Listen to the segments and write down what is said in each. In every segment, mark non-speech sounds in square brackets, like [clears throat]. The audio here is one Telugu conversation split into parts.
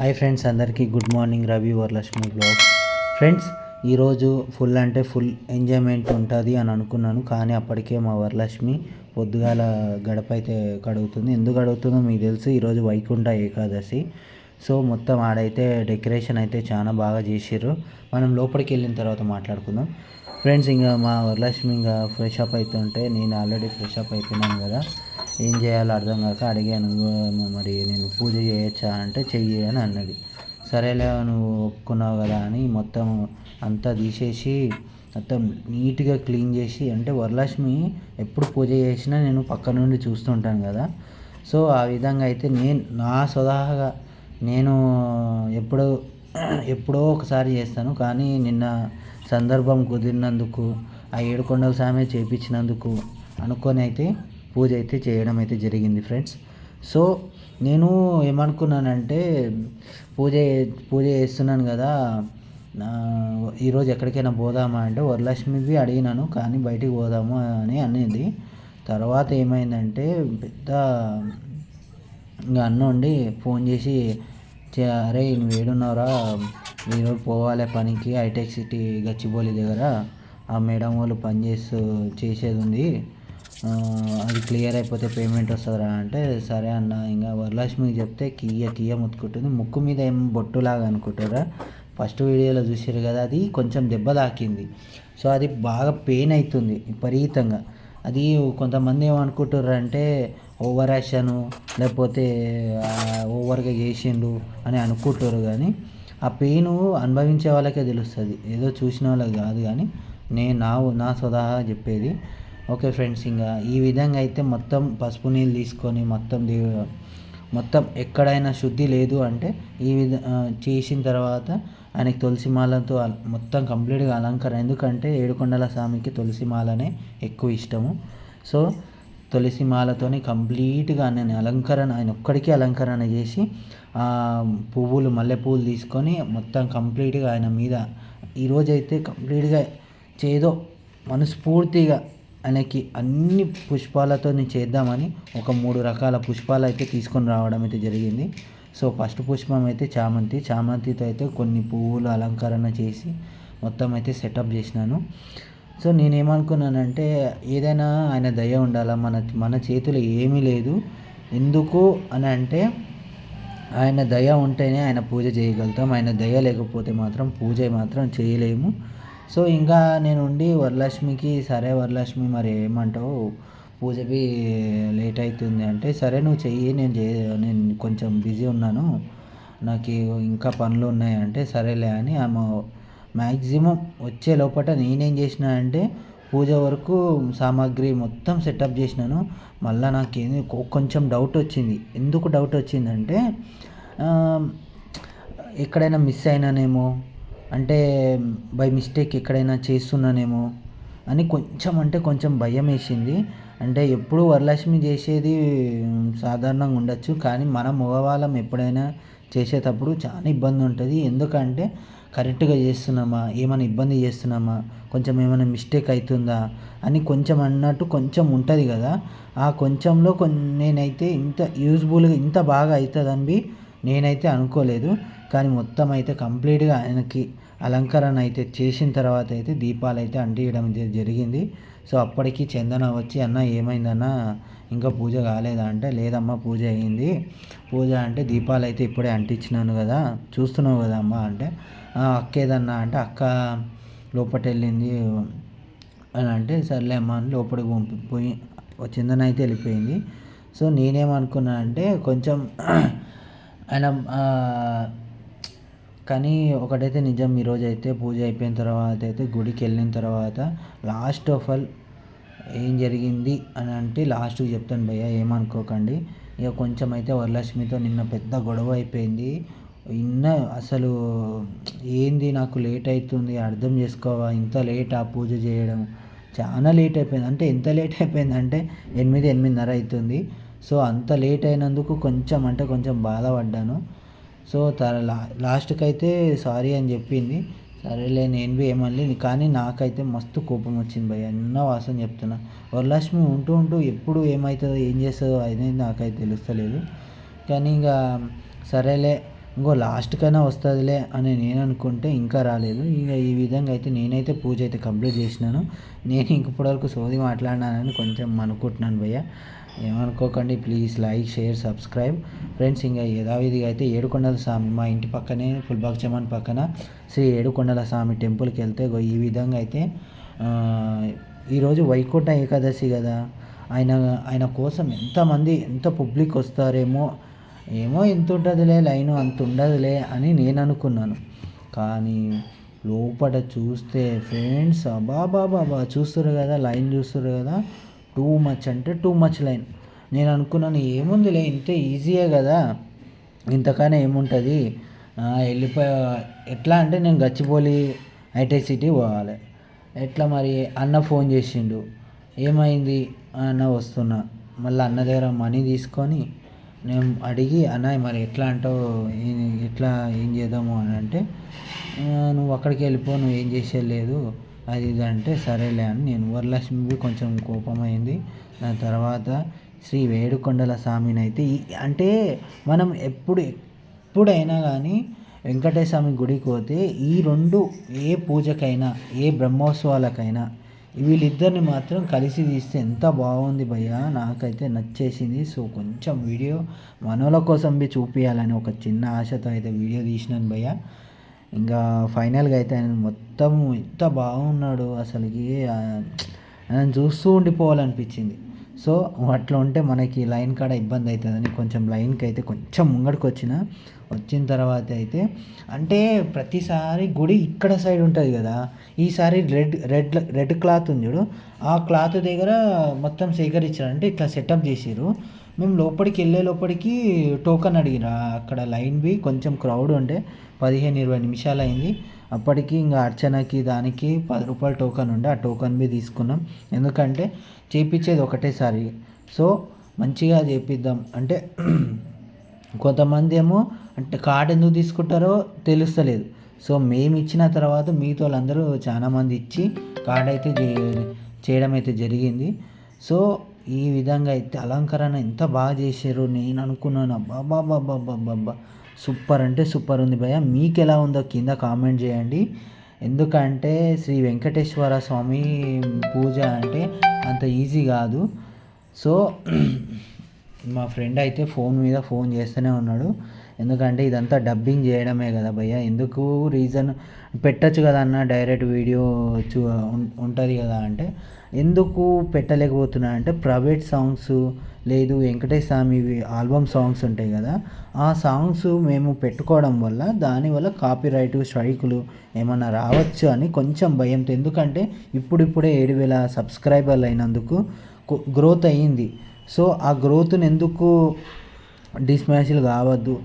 హాయ్ ఫ్రెండ్స్ అందరికీ good morning Ravi Varalakshmi blog friends ఈరోజు ఫుల్ అంటే ఫుల్ ఎంజాయ్మెంట్ ఉంటుంది అని అనుకున్నాను కానీ అప్పటికే మా వరలక్ష్మి పొద్దుగాల గడప అయితే కడుగుతుంది ఎందుకు కడుగుతుందో మీకు తెలుసు ఈరోజు వైకుంఠ ఏకాదశి. సో మొత్తం ఆడైతే డెకరేషన్ అయితే చాలా బాగా చేసిర్రు. మనం లోపలికి వెళ్ళిన తర్వాత మాట్లాడుకుందాం. ఫ్రెండ్స్ ఇంకా మా వరలక్ష్మి ఇంకా ఫ్రెష్ అప్ అవుతుంటే నేను ఆల్రెడీ ఫ్రెష్ అప్ అయిపోయినాను కదా. ఏం చేయాలో అర్థం కాక అడిగాను మరి నేను పూజ చేయొచ్చా? అంటే చెయ్యి అని అన్నది. సరేలే నువ్వు ఒప్పుకున్నావు కదా అని మొత్తం అంతా తీసేసి మొత్తం నీట్గా క్లీన్ చేసి అంటే వరలక్ష్మి ఎప్పుడు పూజ చేసినా నేను పక్క నుండి చూస్తుంటాను కదా. సో ఆ విధంగా అయితే నేను నా స్వతహాగా నేను ఎప్పుడో ఎప్పుడో ఒకసారి చేస్తాను. కానీ నిన్న సందర్భం కుదిరినందుకు ఆ ఏడుకొండల స్వామి చేపించినందుకు అనుకొని అయితే పూజ అయితే చేయడం అయితే జరిగింది ఫ్రెండ్స్. సో నేను ఏమనుకున్నానంటే పూజ పూజ చేస్తున్నాను కదా ఈరోజు ఎక్కడికైనా పోదామా అంటే వరలక్ష్మిది అడిగినాను కానీ బయటికి పోదాము అని అనేది. తర్వాత ఏమైందంటే పెద్ద ఇంకా అన్నుండి ఫోన్ చేసి అరే నువ్వు ఏడున్నావురా ఈరోజు పోవాలి పనికి హైటెక్ సిటీ గచ్చిబౌలి దగ్గర ఆ మేడం వాళ్ళు పని చేస్తూ చేసేది ఉంది. అది క్లియర్ అయిపోతే పేమెంట్ వస్తుందిరా అంటే సరే అన్న ఇంకా వరలక్ష్మికి చెప్తే కియ్య కియ్య ముత్తుకుంటుంది. ముక్కు మీద ఏం బొట్టులాగా అనుకుంటారా? ఫస్ట్ వీడియోలో చూసారు కదా అది కొంచెం దెబ్బ తాకింది. సో అది బాగా పెయిన్ అవుతుంది విపరీతంగా. అది కొంతమంది ఏమనుకుంటారు అంటే ఓవర్ యాక్షను లేకపోతే ఓవర్గా చేసిండు అని అనుకుంటారు కానీ ఆ పెయిన్ అనుభవించే వాళ్ళకే తెలుస్తుంది. ఏదో చూసిన వాళ్ళకి కాదు కానీ నేను నా నా స్వతహా చెప్పేది. ఓకే ఫ్రెండ్స్ ఇంకా ఈ విధంగా అయితే మొత్తం పసుపు నీళ్ళు తీసుకొని మొత్తం మొత్తం ఎక్కడైనా శుద్ధి లేదు అంటే ఈ విధ చేసిన తర్వాత ఆయనకి తులసి మాలతో మొత్తం కంప్లీట్గా అలంకరణ. ఎందుకంటే ఏడుకొండల స్వామికి తులసి మాలనే ఎక్కువ ఇష్టము. సో తులసి మాలతోని కంప్లీట్గా నేను అలంకరణ ఆయన ఒక్కడికి అలంకరణ చేసి పువ్వులు మల్లె పువ్వులు తీసుకొని మొత్తం కంప్లీట్గా ఆయన మీద ఈరోజైతే కంప్లీట్గా చేదో మనస్ఫూర్తిగా ఆయనకి అన్ని పుష్పాలతో చేద్దామని ఒక మూడు రకాల పుష్పాలు అయితే తీసుకొని రావడం అయితే జరిగింది. సో ఫస్ట్ పుష్పం అయితే చామంతి. చామంతితో అయితే కొన్ని పువ్వులు అలంకరణ చేసి మొత్తం అయితే సెటప్ చేసినాను. సో నేనేమనుకున్నానంటే ఏదైనా ఆయన దయ ఉండాలా? మన మన చేతిలో ఏమీ లేదు. ఎందుకు అని అంటే ఆయన దయ ఉంటేనే ఆయన పూజ చేయగలుగుతాం. ఆయన దయ లేకపోతే మాత్రం పూజ మాత్రం చేయలేము. సో ఇంకా నేను ఉండి వరలక్ష్మికి సరే వరలక్ష్మి మరి ఏమంటావు? పూజకి లేట్ అవుతుంది అంటే సరే నువ్వు చెయ్యి నేను చే నేను కొంచెం బిజీ ఉన్నాను. నాకు ఇంకా పనులు ఉన్నాయి అంటే సరేలే అని ఆమె మ్యాక్సిమం వచ్చే లోపల నేనేం చేసిన అంటే పూజ వరకు సామాగ్రి మొత్తం సెటప్ చేసినాను. మళ్ళీ నాకేంది కొంచెం డౌట్ వచ్చింది. ఎందుకు డౌట్ వచ్చిందంటే ఎక్కడైనా మిస్ అయినానేమో అంటే బై మిస్టేక్ ఎక్కడైనా చేస్తున్నానేమో అని కొంచెం అంటే కొంచెం భయం వేసింది. అంటే ఎప్పుడు వరలక్ష్మి చేసేది సాధారణంగా ఉండొచ్చు. కానీ మన మగవాళ్ళం ఎప్పుడైనా చేసేటప్పుడు చాలా ఇబ్బంది ఉంటుంది. ఎందుకంటే కరెక్ట్గా చేస్తున్నామా? ఏమైనా ఇబ్బంది చేస్తున్నామా? కొంచెం ఏమైనా మిస్టేక్ అవుతుందా? అని కొంచెం అన్నట్టు కొంచెం ఉంటుంది కదా. ఆ కొంచెంలో కొన్ని నేనైతే ఇంత యూజ్ఫుల్గా ఇంత బాగా అవుతుందని నేనైతే అనుకోలేదు. కానీ మొత్తం అయితే కంప్లీట్గా ఆయనకి అలంకరణ అయితే చేసిన తర్వాత అయితే దీపాలు అయితే అంటియడం జరిగింది. సో అప్పటికి చందన వచ్చి అన్న ఏమైందన్న? ఇంకా పూజ కాలేదా? అంటే లేదమ్మా పూజ అయ్యింది పూజ అంటే దీపాలు అయితే ఇప్పుడే అంటించినాను కదా. చూస్తున్నావు కదా అమ్మ అంటే అక్క ఏదన్నా? అంటే అక్క లోపట వెళ్ళింది అని అంటే సర్లే అమ్మ అని లోపలికి పంపిపోయి చందన అయితే వెళ్ళిపోయింది. సో నేనేమనుకున్నా అంటే కొంచెం [clears throat] ఆయన కానీ ఒకటైతే నిజం ఈరోజు అయితే పూజ అయిపోయిన తర్వాత అయితే గుడికి వెళ్ళిన తర్వాత లాస్ట్ ఆఫ్ ఆల్ ఏం జరిగింది అని అంటే లాస్ట్కి చెప్తాను భయ్య ఏమనుకోకండి. ఇక కొంచెం అయితే వరలక్ష్మితో నిన్న పెద్ద గొడవ అయిపోయింది. ఇన్న అసలు ఏంది నాకు లేట్ అవుతుంది అర్థం చేసుకోవా ఇంత లేట్ ఆ పూజ చేయడం? చాలా లేట్ అయిపోయింది. అంటే ఎంత లేట్ అయిపోయింది అంటే ఎనిమిది ఎనిమిదిన్నర అవుతుంది. సో అంత లేట్ అయినందుకు కొంచెం అంటే కొంచెం బాధపడ్డాను. సో తన లా లాస్ట్కి అయితే సారీ అని చెప్పింది. సరేలే నేను బి ఏమనలేదు కానీ నాకైతే మస్తు కోపం వచ్చింది భయ్య. ఎన్నో వాసన చెప్తున్నా. వరలక్ష్మి ఉంటూ ఉంటూ ఎప్పుడు ఏమవుతుందో ఏం చేస్తుందో అనేది నాకైతే తెలుస్తలేదు. కానీ ఇంకా సరేలే ఇంకో లాస్ట్కైనా వస్తుందిలే అని నేను అనుకుంటే ఇంకా రాలేదు. ఇక ఈ విధంగా అయితే నేనైతే పూజ అయితే కంప్లీట్ చేసినాను. నేను ఇంక ఇప్పటివరకు సోది మాట్లాడినానని కొంచెం అనుకుంటున్నాను భయ్య. ఏమనుకోకండి please like share subscribe friends ఇంకా యథావిధిగా అయితే ఏడుకొండల స్వామి మా ఇంటి పక్కనే ఫుల్బాగ్ చమన్ పక్కన శ్రీ ఏడుకొండల స్వామి టెంపుల్కి వెళ్తే ఈ విధంగా అయితే ఈరోజు వైకుంఠ ఏకాదశి కదా. ఆయన ఆయన కోసం ఎంతమంది ఎంత పబ్లిక్ వస్తారేమో ఏమో ఎంత ఉంటుందిలే లైన్ అంత ఉండదులే అని నేను అనుకున్నాను కానీ లోపల చూస్తే ఫ్రెండ్స్ అబా బాబా కదా లైన్ చూస్తున్నారు కదా టూ మచ్ అంటే టూ మచ్ లైన్. నేను అనుకున్నాను ఏముందిలే ఇంతే ఈజీయే కదా. ఇంతకనే ఏముంటుంది? వెళ్ళిపోయా ఎట్లా అంటే నేను గచ్చిపోలి ఐటీ సిటీ పోవాలి. ఎట్లా మరి? అన్న ఫోన్ చేసిండు. ఏమైంది? అన్న వస్తున్నా. మళ్ళీ అన్న దగ్గర మనీ తీసుకొని నేను అడిగి అన్న మరి ఎట్లా అంటావు? ఎట్లా ఏం చేద్దాము? అని అంటే నువ్వు అక్కడికి వెళ్ళిపో నువ్వు ఏం చేసేది లేదు. అది ఇది అంటే సరేలే అని నేను వరలక్ష్మికి కొంచెం కోపమైంది. దాని తర్వాత శ్రీ వేడుకొండల స్వామిని అయితే ఈ- అంటే మనం ఎప్పుడు ఎప్పుడైనా కానీ వెంకటేశ్వర స్వామి గుడికి పోతే ఈ రెండు ఏ పూజకైనా ఏ బ్రహ్మోత్సవాలకైనా వీళ్ళిద్దరిని మాత్రం కలిసి తీస్తే ఎంత బాగుంది భయ్య. నాకైతే నచ్చేసింది. సో కొంచెం వీడియో మనోల కోసం బి చూపించాలని ఒక చిన్న ఆశతో అయితే వీడియో తీసినాను భయ్య. ఇంకా ఫైనల్గా అయితే ఆయన మొత్తం ఎంత బాగున్నాడు అసలుకి. ఆయన చూస్తూ ఉండిపోవాలనిపించింది. సో అట్లా ఉంటే మనకి లైన్ కాడ ఇబ్బంది అవుతుందని కొంచెం లైన్కి అయితే కొంచెం ముంగడికి వచ్చిన వచ్చిన తర్వాత అయితే అంటే ప్రతిసారి గుడి ఇక్కడ సైడ్ ఉంటుంది కదా ఈసారి రెడ్ రెడ్ రెడ్ క్లాత్ ఉంది చూడు. ఆ క్లాత్ దగ్గర మొత్తం సేకరించారు అంటే ఇట్లా సెటప్ చేసిర్రు. మేము లోపలికి వెళ్ళే లోపలికి టోకన్ అడిగినా అక్కడ లైన్ బి కొంచెం క్రౌడ్ ఉండే. పదిహేను ఇరవై నిమిషాలు అయింది. అప్పటికి ఇంకా అర్చనకి దానికి పది రూపాయల టోకన్ ఉండే. ఆ టోకన్ బి తీసుకున్నాం. ఎందుకంటే చేపించేది ఒకటేసారి. సో మంచిగా చేపిద్దాం. అంటే [clears throat] కొంతమంది ఏమో అంటే కార్డు ఎందుకు తీసుకుంటారో తెలుస్తలేదు. సో మేము ఇచ్చిన తర్వాత మిగతా వాళ్ళందరూ చాలామంది ఇచ్చి కార్డ్ అయితే చేయడం అయితే జరిగింది. సో ఈ విధంగా అయితే అలంకరణ ఎంత బాగా చేశారు నేను అనుకున్నాను. అబ్బాబాబాబాబాబా సూపర్ అంటే సూపర్ ఉంది భయ్య. మీకు ఎలా ఉందో కింద కామెంట్ చేయండి. ఎందుకంటే శ్రీ వెంకటేశ్వర స్వామి పూజ అంటే అంత ఈజీ కాదు. సో మా ఫ్రెండ్ అయితే ఫోన్ మీద ఫోన్ చేస్తూనే ఉన్నాడు. ఎందుకంటే ఇదంతా డబ్బింగ్ చేయడమే కదా భయ్య. ఎందుకు రీజన్ పెట్టచ్చు కదా అన్న డైరెక్ట్ వీడియో చూ ఉంటుంది కదా అంటే ఎందుకు పెట్టలేకపోతున్నా అంటే ప్రైవేట్ సాంగ్స్ లేదు వెంకటేష్ స్వామి ఆల్బమ్ సాంగ్స్ ఉంటాయి కదా ఆ సాంగ్స్ మేము పెట్టుకోవడం వల్ల దానివల్ల కాపీ రైట్ స్ట్రైకులు ఏమన్నా రావచ్చు అని కొంచెం భయంతో ఎందుకంటే ఇప్పుడిప్పుడే ఏడు వేల సబ్స్క్రైబర్లు అయినందుకు గ్రోత్ అయ్యింది. సో ఆ గ్రోత్ని ఎందుకు డిస్మాషిల్ కావద్దు?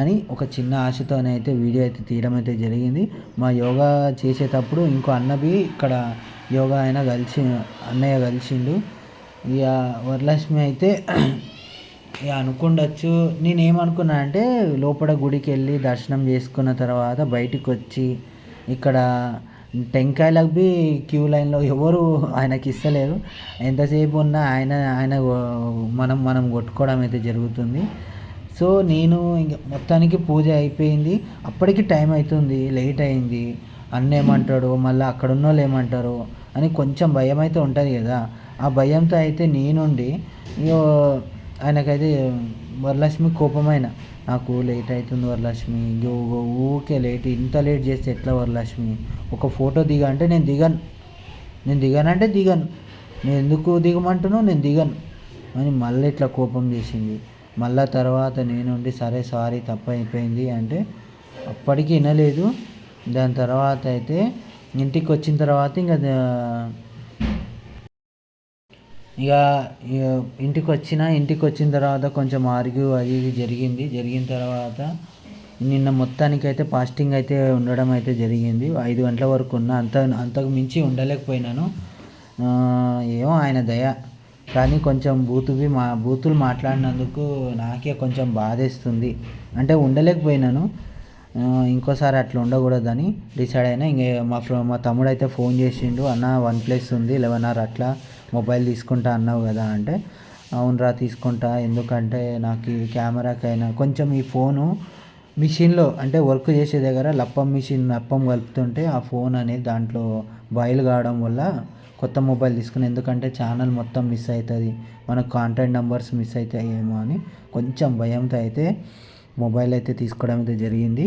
అని ఒక చిన్న ఆశతోనైతే వీడియో అయితే తీయడం అయితే జరిగింది. మా యోగా చేసేటప్పుడు ఇంకో అన్నవి ఇక్కడ యోగా ఆయన కలిసి అన్నయ్య కలిసిండు. ఇక వరలక్ష్మి అయితే ఇక అనుకుండొచ్చు. నేనేమనుకున్నా అంటే లోపల గుడికి వెళ్ళి దర్శనం చేసుకున్న తర్వాత బయటికి వచ్చి ఇక్కడ టెంకాయలకు బి క్యూ లైన్లో ఎవరు ఆయనకి ఇస్తలేరు. ఎంతసేపు ఉన్నా ఆయన ఆయన మనం మనం కొట్టుకోవడం అయితే జరుగుతుంది. సో నేను ఇంక మొత్తానికి పూజ అయిపోయింది. అప్పటికి టైం అవుతుంది లేట్ అయింది. అన్న ఏమంటాడు మళ్ళీ అక్కడ ఉన్న వాళ్ళు ఏమంటారు అని కొంచెం భయం అయితే ఉంటుంది కదా. ఆ భయంతో అయితే నేనుండి ఇగో ఆయనకైతే వరలక్ష్మి కోపమైన నాకు లేట్ అవుతుంది వరలక్ష్మి ఇగో ఊకే లేట్ ఇంత లేట్ చేస్తే ఎట్లా వరలక్ష్మి? ఒక ఫోటో దిగా అంటే నేను దిగను. నేను దిగానంటే దిగను. నేను ఎందుకు దిగమంటున్నావు? నేను దిగను. అని మళ్ళీ ఇట్లా కోపం చేసింది. మళ్ళా తర్వాత నేనుండి సరే సారీ తప్ప అయిపోయింది అంటే అప్పటికి వినలేదు. దాని తర్వాత అయితే ఇంటికి వచ్చిన తర్వాత ఇంకా ఇక ఇక ఇంటికి వచ్చిన ఇంటికి వచ్చిన తర్వాత కొంచెం ఆర్గ్యూ అది ఇది జరిగింది. జరిగిన తర్వాత నిన్న మొత్తానికి అయితే ఫాస్టింగ్ అయితే ఉండడం అయితే జరిగింది. ఐదు గంటల వరకు ఉన్న. అంత అంతకు మించి ఉండలేకపోయినాను. ఏమో ఆయన దయ. కానీ కొంచెం బూతువి మా బూతులు మాట్లాడినందుకు నాకే కొంచెం బాధేస్తుంది. అంటే ఉండలేకపోయినాను. ఇంకోసారి అట్లా ఉండకూడదని డిసైడ్ అయినా ఇంక మా ఫ్రో మా తమ్ముడు అయితే ఫోన్ చేసిండు అన్న వన్ ప్లస్ ఉంది లెవెన్ ఆర్ అట్లా మొబైల్ తీసుకుంటా అన్నావు కదా అంటే అవునరా తీసుకుంటా. ఎందుకంటే నాకు ఈ కెమెరాకైనా కొంచెం ఈ ఫోను మిషన్లో అంటే వర్క్ చేసే దగ్గర లప్పం మిషన్ లప్పం కలుపుతుంటే ఆ ఫోన్ అనేది దాంట్లో బాయిల్ కావడం వల్ల కొత్త మొబైల్ తీసుకుని ఎందుకంటే ఛానల్ మొత్తం మిస్ అవుతుంది మన కాంటాక్ట్ నెంబర్స్ మిస్ అవుతాయేమో అని కొంచెం భయంతో అయితే మొబైల్ అయితే తీసుకోవడం అయితే జరిగింది.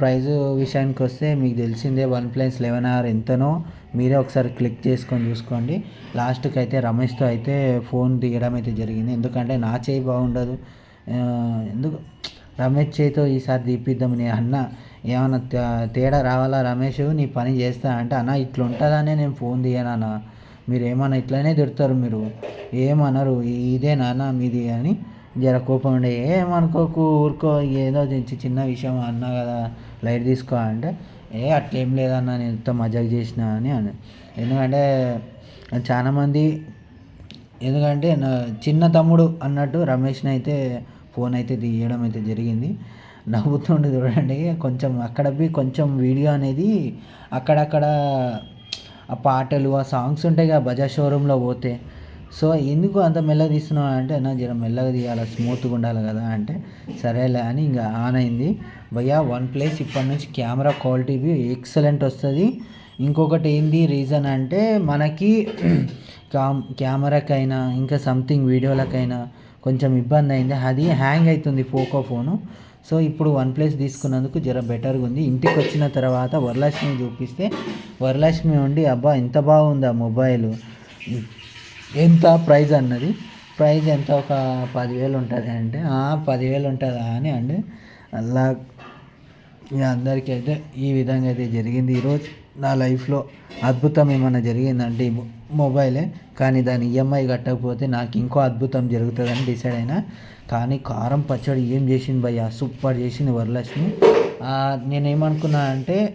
ప్రైజ్ విషయానికి వస్తే మీకు తెలిసిందే వన్ ప్లస్ లెవెన్ ఆర్ ఎంతనో మీరే ఒకసారి క్లిక్ చేసుకొని చూసుకోండి. లాస్ట్కి అయితే రమేష్తో అయితే ఫోన్ దిగడం అయితే జరిగింది. ఎందుకంటే నా చేయి బాగుండదు. ఎందుకు? రమేష్ చేయితో ఈసారి తీపిద్దాం నేను అన్న. ఏమన్నా తే- తేడా రావాలా రమేష్? నీ పని చేస్తా అంటే అన్న ఇట్లా ఉంటుందనే నేను ఫోన్ తీయనన్న మీరు ఏమన్నా ఇట్లనే తిడతారు మీరు. ఏమన్నారు ఇదే నాన్న మీది అని జర కోపం ఉండే. ఏమనుకోకు ఊరుకో ఏదో చిన్న విషయం అన్నా కదా లైట్ తీసుకో అంటే ఏ అట్లేం లేదన్న నేను ఎంత మజాక్ చేసిన అని అని ఎందుకంటే చాలామంది ఎందుకంటే నా చిన్న తమ్ముడు అన్నట్టు రమేష్ని అయితే ఫోన్ అయితే తీయడం అయితే జరిగింది. నవ్వుతుండే చూడండి. కొంచెం అక్కడ కొంచెం వీడియో అనేది అక్కడక్కడ ఆ పాటలు ఆ సాంగ్స్ ఉంటాయి కదా బజాజ్ షోరూంలో పోతే. సో ఎందుకు అంత మెల్లగా తీస్తున్నావు అంటే నా జర మెల్లగా తీయాలి స్మూత్గా ఉండాలి కదా అంటే సరేలే అని ఇంకా ఆన్ అయింది. భయ్యా వన్ ప్లస్ ఇప్పటి నుంచి కెమెరా క్వాలిటీ ఎక్సలెంట్ వస్తుంది. ఇంకొకటి ఏంది రీజన్ అంటే మనకి కామ్ కెమెరాకైనా ఇంకా సంథింగ్ వీడియోలకైనా కొంచెం ఇబ్బంది అయింది. అది హ్యాంగ్ అవుతుంది పోకో ఫోను. సో ఇప్పుడు వన్ ప్లస్ తీసుకున్నందుకు జర బెటర్గా ఉంది ఇంటికి వచ్చిన తర్వాత వరలక్ష్మి చూపిస్తే వరలక్ష్మి ఉండి అబ్బా ఎంత బాగుంది ఆ మొబైల్. ఎంత ప్రైజ్ అన్నది? ప్రైజ్ ఎంత? ఒక పదివేలు ఉంటుంది అంటే పదివేలు ఉంటుందా అని అండి. అలా అందరికీ అయితే ఈ విధంగా అయితే జరిగింది. ఈరోజు నా లైఫ్లో అద్భుతం ఏమైనా జరిగిందంటే మొబైలే కానీ దాని ఈఎంఐ కట్టకపోతే నాకు ఇంకో అద్భుతం జరుగుతుందని డిసైడ్ అయినా. కానీ కారం పచ్చడి ఏం చేసింది భయ్య? సూపర్ చేసింది వరలక్ష్మి. నేనేమనుకున్నా అంటే